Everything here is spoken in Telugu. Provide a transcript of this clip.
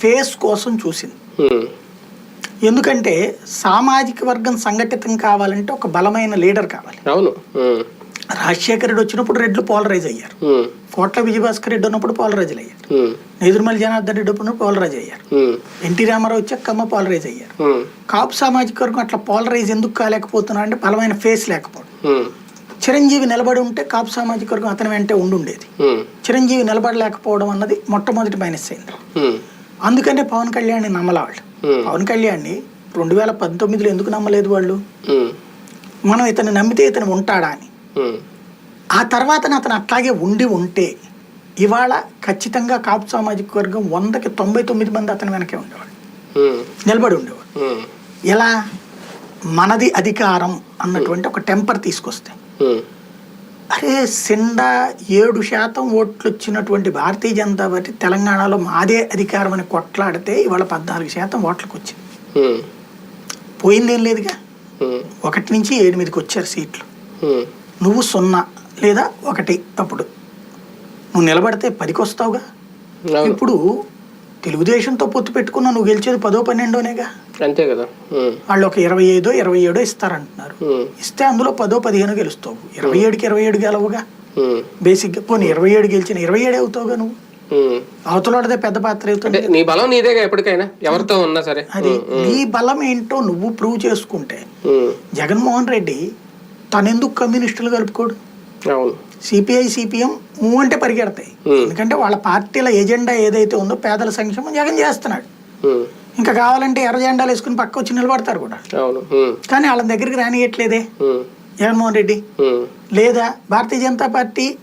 ఫేస్ కోసం చూసింది. ఎందుకంటే సామాజిక వర్గం సంఘటితం కావాలంటే ఒక బలమైన లీడర్ కావాలి. అవును. రాజశేఖర రెడ్డి వచ్చినప్పుడు రెడ్లు పోలరైజ్ అయ్యారు. కోట్ల విజయభాస్కర్ రెడ్డి ఉన్నప్పుడు పోలరైజ్ అయ్యారు. ఉమ్, నేదురుమల్లి జనార్దన్ రెడ్డి ఉన్నప్పుడు పోలరైజ్ అయ్యారు. ఎన్టీ రామారావు వచ్చాక కమ్మ పోలరైజ్ అయ్యారు. కాపు సామాజిక వర్గం అట్లా పోలరైజ్ ఎందుకు కాలేకపోతున్నా అంటే బలమైన ఫేస్ లేకపోవడం. చిరంజీవి నిలబడి ఉంటే కాపు సామాజిక వర్గం అతని వెంటే ఉండుండేది. చిరంజీవి నిలబడలేకపోవడం అన్నది మొట్టమొదటి మైనస్ అయింది. అందుకనే పవన్ కళ్యాణ్ని నమ్మల వాళ్ళు. Hmm. పవన్ కళ్యాణ్ని రెండు వేల పంతొమ్మిదిలో ఎందుకు నమ్మలేదు వాళ్ళు? ఉమ్, మనం ఇతను నమ్మితే ఇతను ఉంటాడా అని. ఉమ్, ఆ తర్వాత అతను అట్లాగే ఉండి ఉంటే ఇవాళ ఖచ్చితంగా కాపు సామాజిక వర్గం వందకి తొంభై తొమ్మిది మంది అతని వెనకే ఉండేవాడు నిలబడి ఉండేవాడు ఎలా? మనది అధికారం అన్నటువంటి ఒక టెంపర్ తీసుకొస్తే. అరే సిండా ఏడు శాతం ఓట్లు వచ్చినటువంటి భారతీయ జనతా పార్టీ తెలంగాణలో మాదే అధికారం అని కొట్లాడితే ఇవాళ పద్నాలుగు శాతం ఓట్లకు వచ్చింది పోయిందేం లేదుగా? ఒకటి నుంచి ఎనిమిదికి వచ్చారు సీట్లు. నువ్వు సున్నా లేదా ఒకటి అప్పుడు నువ్వు నిలబడితే పదికి వస్తావుగా ఇప్పుడు తెలుగుదేశంతో పొత్తు పెట్టుకున్నా నువ్వు గెలిచేది పదో పన్నెండోనేగా? అంతే కదా. వాళ్ళు ఒక ఇరవై ఐదో ఇరవై ఏడో ఇస్తారంటున్నారు ఇస్తే అందులో పదో పదిహేను గెలుస్తావు. ఇరవై ఏడుకి ఇరవై ఏడు గెలవుగా బేసిక్గా పోనీ ఇరవై ఏడు గెలిచిన ఇరవై ఏడు అవుతావుగా నువ్వు. అవతలదే పెద్ద పాత్ర అవుతుంది నీ బలం నీదేగా ఎప్పటికైనా ఎవరితో ఉన్నా సరే. అది నీ బలం ఏంటో నువ్వు ప్రూవ్ చేసుకుంటే జగన్మోహన్ రెడ్డి తనెందుకు కమ్యూనిస్టులు కలుపుకోడు? అవును. సిపిఐ సిపిఎం మూవ్ అంటే పరిగెడతాయి. ఎందుకంటే వాళ్ళ పార్టీల ఎజెండా ఏదైతే ఉందో పేదల సంక్షేమం జగన్ చేస్తున్నాడు. ఇంకా కావాలంటే ఎర్ర జెండాలు వేసుకుని పక్క వచ్చి నిలబడతారు కూడా. కానీ వాళ్ళ దగ్గరికి రానియట్లేదే. జగన్మోహన్ రెడ్డి. లేదా భారతీయ జనతా పార్టీ